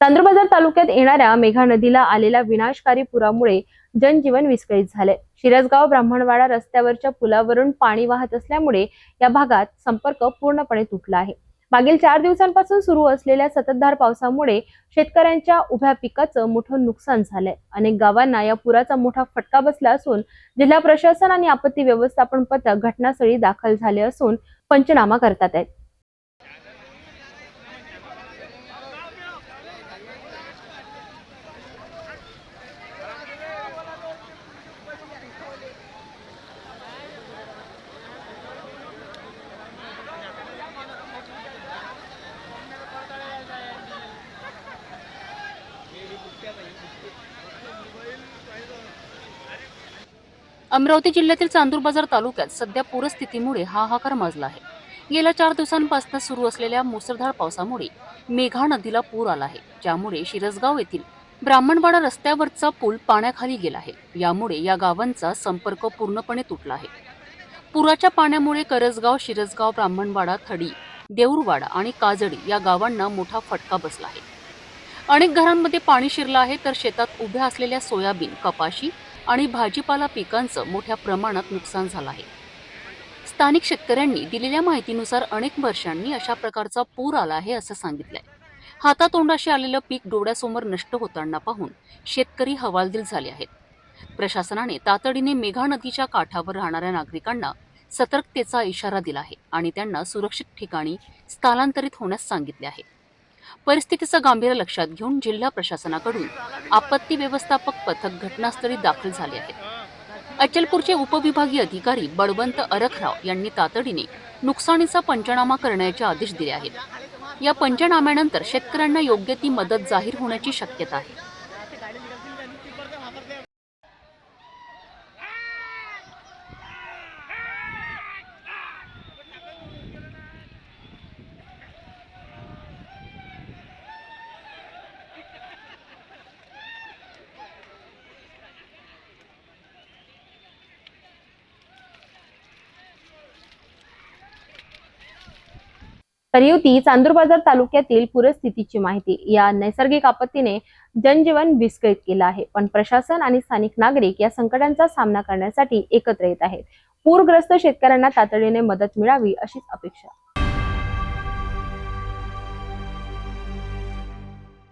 चांदूरबाजार तालुक्यात येणाऱ्या मेघा नदीला आलेल्या विनाशकारी पुरामुळे जनजीवन विस्कळीत झाले शिरसगाव ब्राह्मणवाडा रस्त्यावरच्या पुलावरून पाणी वाहत असल्यामुळे या भागात संपर्क पूर्णपणे तुटला आहे. मागील चार दिवसांपासून सुरू असलेल्या संततधार पावसामुळे शेतकऱ्यांच्या उभ्या पिकाचं मोठं नुकसान झालंय. अनेक गावांना या पुराचा मोठा फटका बसला असून जिल्हा प्रशासन आणि आपत्ती व्यवस्थापन पथक घटनास्थळी दाखल झाले असून पंचनामा करतात आहेत. अमरावती जिल्ह्यातील चांदूर बाजार तालुक्यात सध्या पूरस्थितीमुळे हाहाकार माजला आहे. गेल्या चार दिवसांपासून सुरू असलेल्या मुसळधार पावसामुळे मेघा नदीला पूर आला आहे. ज्यामुळे शिरसगाव येथील ब्राह्मणवाडा रस्त्यावरचा पूल पाण्याखाली गेला आहे. यामुळे या गावांचा संपर्क पूर्णपणे तुटला आहे. पुराच्या पाण्यामुळे करसगाव शिरसगाव ब्राह्मणवाडा थडी देऊरवाडा आणि काजडी या गावांना मोठा फटका बसला आहे. अनेक घरांमध्ये पाणी शिरलं आहे तर शेतात उभ्या असलेल्या सोयाबीन कपाशी आणि भाजीपाला पिकांचं मोठ्या प्रमाणात नुकसान झालं आहे. स्थानिक शेतकऱ्यांनी दिलेल्या माहितीनुसार अनेक वर्षांनी अशा प्रकारचा पूर आला आहे असं सांगितलंय. हातातोंडाशी आलेलं पीक डोळ्यासमोर नष्ट होताना पाहून शेतकरी हवालदिल झाले आहेत. प्रशासनाने तातडीने मेघा नदीच्या काठावर राहणाऱ्या नागरिकांना सतर्कतेचा इशारा दिला आहे आणि त्यांना सुरक्षित ठिकाणी स्थलांतरित होण्यास सांगितले आहे. परिस्थितीचं गांभीर्य लक्षात घेऊन जिल्हा प्रशासनाकडून आपत्ती व्यवस्थापक पथक घटनास्थळी दाखल झाले आहेत अचलपूरचे उपविभागीय अधिकारी बळवंत अरखराव यांनी तातडीने नुकसानीचा पंचनामा करण्याचे आदेश दिले आहेत. या पंचनाम्यानंतर शेतकऱ्यांना योग्य ती मदत जाहीर होण्याची शक्यता आहे. तर ही होती चांदूर बाजार तालुक्यातील पूरस्थितीची माहिती या नैसर्गिक आपत्तीने जनजीवन विस्कळीत केलं आहे. पण प्रशासन आणि स्थानिक नागरिक या संकटांचा सामना करण्यासाठी एकत्र येत आहेत. पूरग्रस्त शेतकऱ्यांना तातडीने मदत मिळावी अशीच अपेक्षा.